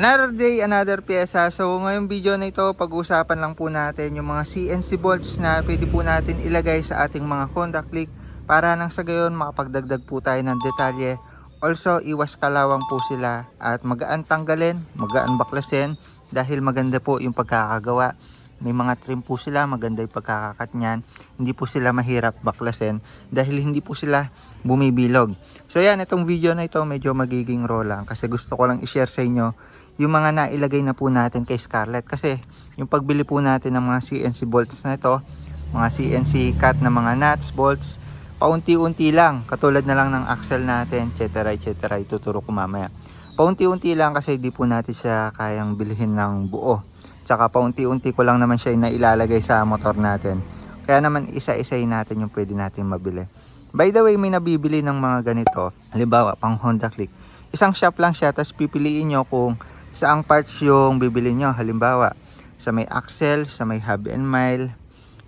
Another day, another pyesa. So ngayong video na ito, pag-uusapan lang po natin yung mga CNC bolts na pwede po natin ilagay sa ating mga contact click para nang sa gayon makapagdagdag po tayo ng detalye. Also, iwas kalawang po sila at magaan tanggalin, magaan baklasin dahil maganda po yung pagkakagawa. May mga trim po sila, maganda yung pagkakakat niyan. Hindi po sila mahirap baklasin dahil hindi po sila bumibilog. So yan, itong video na ito medyo magiging raw lang kasi gusto ko lang i-share sa inyo yung mga nailagay na po natin kay Scarlett. Kasi yung pagbili po natin ng mga CNC bolts na ito mga CNC cut na mga nuts, bolts paunti-unti lang. Katulad na lang ng axle natin etc etc ituturo ko mamaya. Paunti-unti lang kasi di po natin siya kayang bilhin ng buo. Tsaka paunti-unti ko lang naman siya nailalagay sa motor natin. Kaya naman isa-isayin natin yung pwede natin mabili. By the way may nabibili ng mga ganito. Halimbawa pang Honda Click. Isang shop lang siya tapos pipiliin nyo kung saang parts yung bibili nyo. Halimbawa, sa may axle, sa may hub and mile,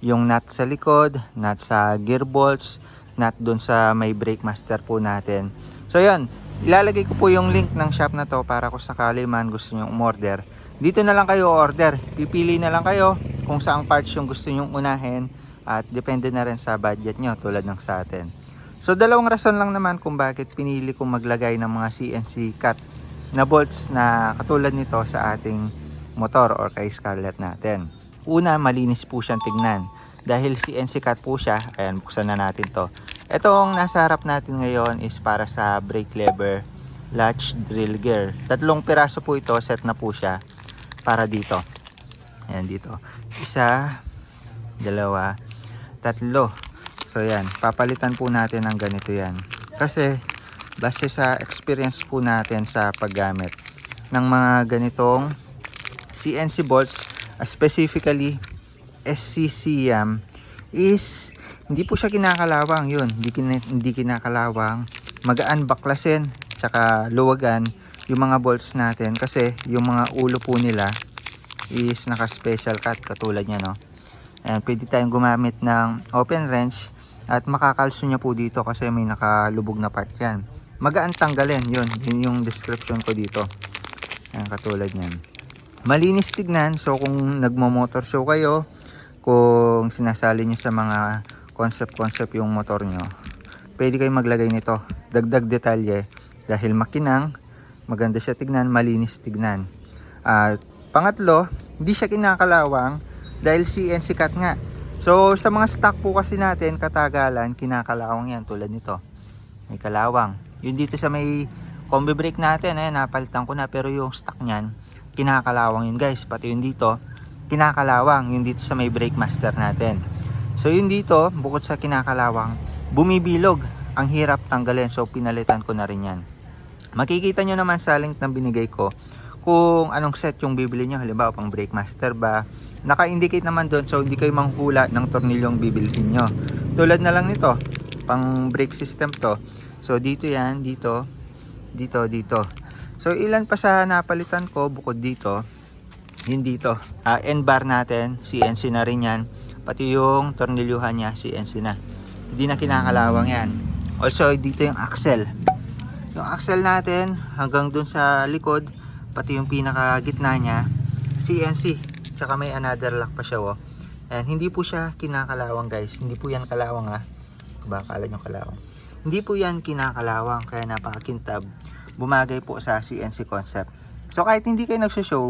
yung nut sa likod, nut sa gear bolts, nut dun sa may brake master po natin. So yun, ilalagay ko po yung link ng shop na to para kung sakali man gusto nyo umorder. Dito na lang kayo order. Pipili na lang kayo kung saang parts yung gusto nyo unahin at depende na rin sa budget nyo tulad ng sa atin. So dalawang rason lang naman kung bakit pinili kong maglagay ng mga CNC cut na bolts na katulad nito sa ating motor or kay Scarlett natin. Una, malinis po siyang tignan. Dahil CNC cut po siya, ayan, buksan na natin to. Itong nasa harap natin ngayon is para sa brake lever, latch, drill gear. Tatlong piraso po ito, set na po siya para dito. Ayan dito. Isa, dalawa, tatlo. So yan, papalitan po natin ng ganito yan. Kasi base sa experience po natin sa paggamit ng mga ganitong CNC bolts, uh, specifically SCCM is hindi po siya kinakalawang yun, hindi, kin- hindi kinakalawang magaan baklasin tsaka luwagan yung mga bolts natin kasi yung mga ulo po nila is naka special cut katulad niya no? Ayan, pwede tayong gumamit ng open wrench at makakalso niya po dito kasi may nakalubog na part yan magaan tanggalin yun, yun yung description ko dito. Ayan, katulad yan malinis tignan so kung nagmo-motor show kayo kung sinasali nyo sa mga concept concept yung motor nyo pwede kayong maglagay nito. Dagdag detalye dahil makinang maganda siya tignan malinis tignan. At pangatlo hindi siya kinakalawang dahil CNC cut nga. So sa mga stock po kasi natin katagalan kinakalawang yan tulad nito. May kalawang yun dito sa may combi brake natin eh napalitan ko na pero yung stock niyan kinakalawang yun guys. Pati yun dito kinakalawang yun dito sa may brake master natin. So yun dito bukod sa kinakalawang bumibilog. Ang hirap tanggalin so pinalitan ko na rin yan. Makikita nyo naman sa link na binigay ko kung anong set yung bibili nyo. Halimbawa pang brake master ba? Naka-indicate naman doon so hindi kayo manghula ng tornilyong bibilihin nyo. Tulad na lang nito pang brake system to so dito yan dito dito dito. So ilan pa sa napalitan ko bukod dito? Yun dito. Uh, end bar natin CNC na rin yan. Pati yung tornilyuhan niya CNC na. Hindi na kinakalawang yan. Also dito yung axle. Yung axle natin hanggang dun sa likod pati yung pinaka gitna niya CNC tsaka may another lock pa siya oh. and hindi po siya kinakalawang guys. Hindi po yan kalawang ha baka kala nyo kalawang hindi po yan kinakalawang kaya napakakintab. Bumagay po sa CNC concept. So kahit hindi kayo nagsashow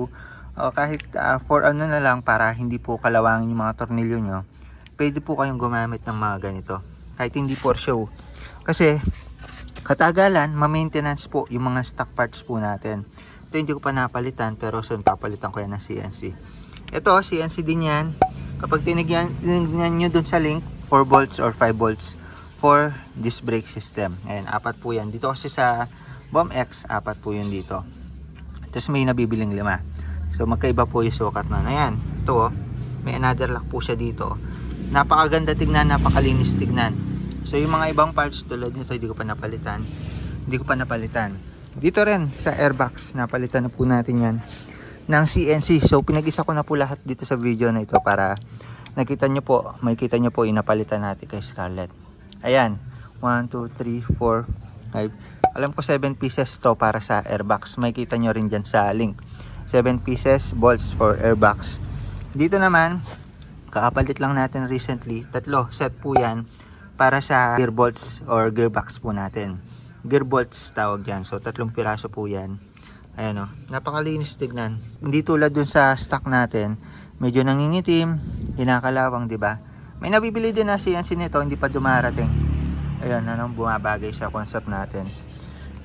o kahit uh, for ano na lang para hindi po kalawangin yung mga tornilyo nyo pwede po kayong gumamit ng mga ganito. Kahit hindi for show. Kasi katagalan ma-maintenance po yung mga stock parts po natin. Ito hindi ko pa napalitan pero soon papalitan ko yan ng CNC ito CNC din yan. Kapag tinigyan, tinignan nyo dun sa link 4 volts or 5 volts for this brake system. Ayan apat po yan. Dito kasi sa Bomb X apat po yun dito. Tapos may nabibiling lima. So magkaiba po yung sukat man ayan ito oh. May another lock po siya dito. Napakaganda tignan napakalinis tignan. So yung mga ibang parts tulad nito hindi ko pa napalitan. Hindi ko pa napalitan. Dito rin sa airbox napalitan na po natin yan ng CNC so pinag-isa ko na po lahat dito sa video na ito para nakita nyo po makikita nyo po inapalitan natin kay Scarlett ayan 1, 2, 3, 4, 5 Alam ko 7 pieces to para sa airbox. May kita nyo rin dyan sa link. 7 pieces bolts for airbox. Dito naman, kakapalit lang natin recently. Tatlo, set po yan para sa gear bolts or gearbox po natin. Gear bolts tawag dyan. So, tatlong piraso po yan. Ayan o, napakalinis tignan. Hindi tulad dun sa stock natin. Medyo nangingitim, kinakalawang, di ba? May nabibili din na CNC nito, hindi pa dumarating. Ayan, anong bumabagay sa concept natin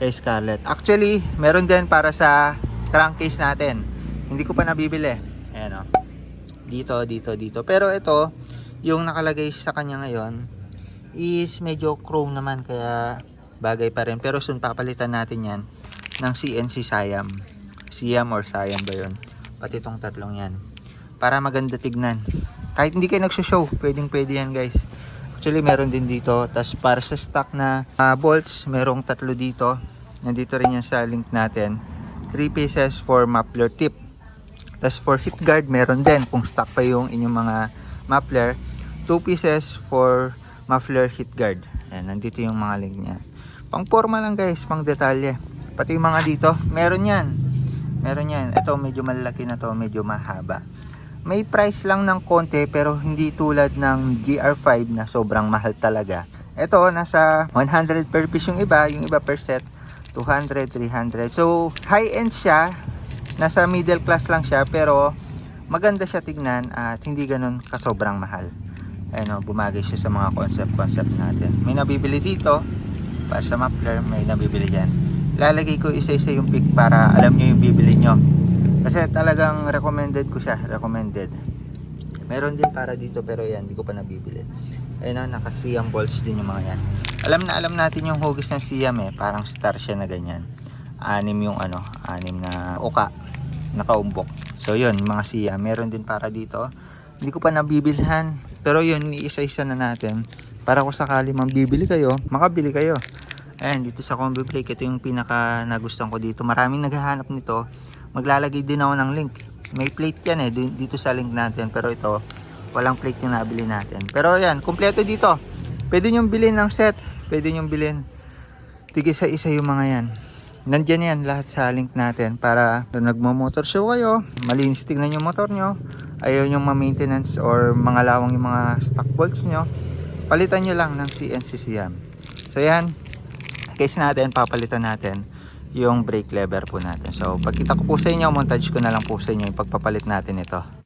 kay Scarlett. Actually, meron din para sa crankcase natin. Hindi ko pa nabibili. Ayan o. Dito, dito, dito. Pero ito, yung nakalagay sa kanya ngayon, is medyo chrome naman, kaya bagay pa rin. Pero soon papalitan natin yan ng CNC Siam. Siam or Siam ba yun? Pati itong tatlong yan. Para maganda tignan. Kahit hindi kayo nagsho-show, pwedeng pwede yan guys. Actually, meron din dito. Tapos para sa stock na ah, bolts, merong tatlo dito. Nandito rin yan sa link natin. 3 pieces for muffler tip. Tapos for hit guard, meron din. Kung stock pa yung inyong mga muffler. 2 pieces for muffler hit guard. Ayan, nandito yung mga link niya. Pang forma lang guys, pang detalye. Pati yung mga dito, meron yan. Meron yan. Ito medyo malaki na to, medyo mahaba. May price lang ng konti pero hindi tulad ng GR5 na sobrang mahal talaga. Ito nasa 100 per piece yung iba, yung iba per set 200, 300. So high-end siya, nasa middle class lang siya pero maganda siya tignan at hindi ganun kasobrang mahal. Ayun o, bumagay siya sa mga concept-concept natin. May nabibili dito para sa muffler, may nabibili dyan. Lalagay ko isa-isa yung pick para alam nyo yung bibili nyo. Kasi talagang recommended ko siya, recommended. Meron din para dito pero yan, hindi ko pa nabibili. Ayun na, naka Siam balls din yung mga yan. Alam na alam natin yung hugis ng Siam eh, parang star siya na ganyan. Anim yung ano, anim na uka, nakaumbok. So yun, mga Siam. Meron din para dito. Hindi ko pa nabibilhan. Pero yun, isa-isa na natin. Para kung sakali mambibili kayo, makabili kayo. Ayan, dito sa combo plate, ito yung pinaka nagustuhan ko dito. Maraming naghahanap nito. Maglalagay din ako ng link. May plate yan eh, di- dito sa link natin. Pero ito, walang plate yung nabili natin. Pero ayan, kumpleto dito. Pwede nyong bilhin ng set. Pwede nyong bilhin. Tigil sa isa yung mga yan. Nandyan yan lahat sa link natin para kung nagmo-motor show kayo, malinis tignan yung motor nyo, ayaw yung ma-maintenance or mga lawang yung mga stock bolts nyo, palitan nyo lang ng CNC Siam. So yan, case natin, papalitan natin yung brake lever po natin. So pagkita ko po sa inyo, montage ko na lang po sa inyo yung pagpapalit natin ito.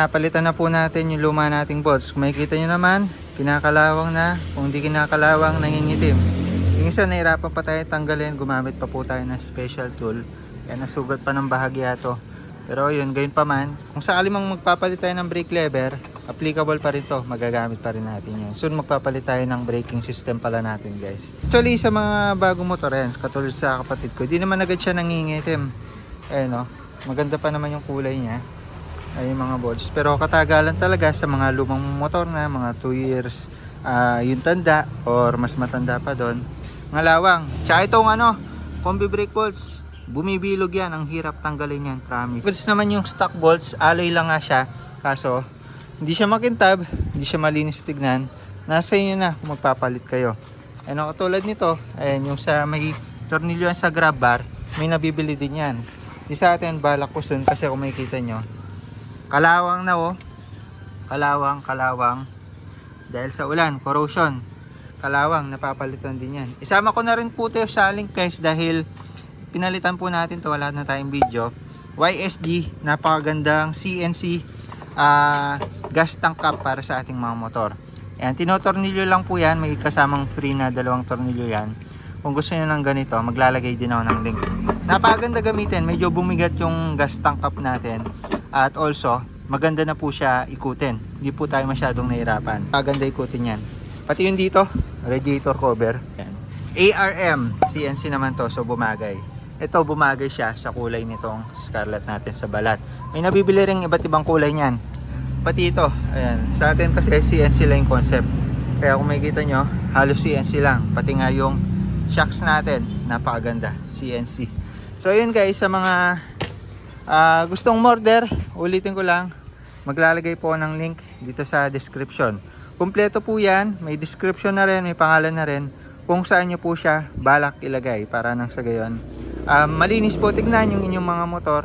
Napalitan na po natin yung luma nating bolts. Kung makikita nyo naman, kinakalawang na. Kung hindi kinakalawang, nangingitim. Yung isa, nahirapan pa tayo tanggalin. Gumamit pa po tayo ng special tool. Kaya nasugat pa ng bahagya to. Pero yun, gayon pa man. Kung sakali mang magpapalit tayo ng brake lever, applicable pa rin to. Magagamit pa rin natin yan. Soon magpapalit tayo ng braking system pala natin guys. Actually, sa mga bagong motor yan, katulad sa kapatid ko, di naman agad siya nangingitim. Eh no, maganda pa naman yung kulay niya ay yung mga bolts. Pero katagalan talaga sa mga lumang motor na, mga 2 years ah, yung tanda or mas matanda pa doon. Mga lawang. Tsaka itong ano, combi brake bolts. Bumibilog yan. Ang hirap tanggalin yan, promise. Goods naman yung stock bolts. Alloy lang nga siya. Kaso, hindi siya makintab. Hindi siya malinis tignan. Nasa inyo na kung magpapalit kayo. Ano katulad nito, ayan yung sa may tornilyo sa grab bar, may nabibili din yan. Di sa atin balak ko soon kasi kung makikita nyo, Kalawang na oh. Kalawang, kalawang. Dahil sa ulan, corrosion. Kalawang, napapalitan din yan. Isama ko na rin po ito sa link guys dahil pinalitan po natin to wala na tayong video. YSG, napakagandang CNC ah, gas tank cap para sa ating mga motor. Ayan, tinotornilyo lang po yan. May kasamang free na dalawang tornilyo yan. Kung gusto niyo ng ganito, maglalagay din ako ng link. Napakaganda gamitin. Medyo bumigat yung gas tank cap natin. At also, maganda na po siya ikutin. Hindi po tayo masyadong nahirapan. Maganda ikutin yan. Pati yung dito, radiator cover. Yan. ARM, CNC naman to, so bumagay. Ito, bumagay siya sa kulay nitong scarlet natin sa balat. May nabibili rin iba't ibang kulay niyan. Pati ito, ayan. Sa atin kasi CNC lang yung concept. Kaya kung makikita nyo, halos CNC lang. Pati nga yung shocks natin, napakaganda. CNC. So yun guys, sa mga ah, gustong order, ulitin ko lang, maglalagay po ng link dito sa description. Kumpleto po yan, may description na rin, may pangalan na rin, kung saan nyo po siya balak ilagay para nang sa gayon. Ah, malinis po tignan yung inyong mga motor,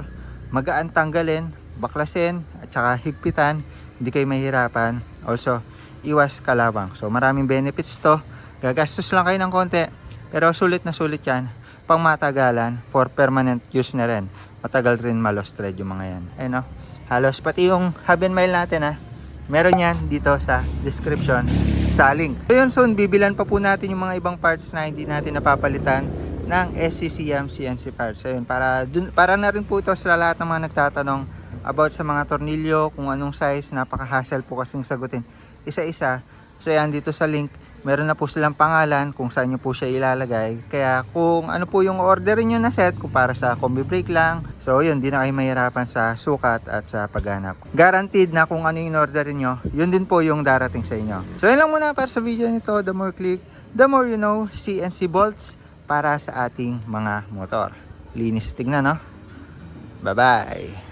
magaan tanggalin, baklasin, at saka higpitan, hindi kayo mahirapan. Also, iwas kalawang. So maraming benefits to, gagastos lang kayo ng konti, pero sulit na sulit yan, pang matagalan, for permanent use na rin. Matagal rin malos thread yung mga yan. Ayun no? Halos pati yung hub mile natin ha, meron yan dito sa description sa link. So yun soon, bibilan pa po natin yung mga ibang parts na hindi natin napapalitan ng SCCM CNC parts. So yun, para, dun, para na rin po ito sa lahat ng mga nagtatanong about sa mga tornilyo, kung anong size, napaka-hassle po kasing sagutin isa-isa. So yan, dito sa link, meron na po silang pangalan kung saan nyo po siya ilalagay. Kaya kung ano po yung orderin nyo na set, kung para sa combi brake lang, so yun, di na kayo mahirapan sa sukat at sa paghanap. Guaranteed na kung ano yung orderin nyo, yun din po yung darating sa inyo. So yun lang muna para sa video nito, the more click, the more you know, CNC bolts para sa ating mga motor. Linis tingnan, no? Bye-bye!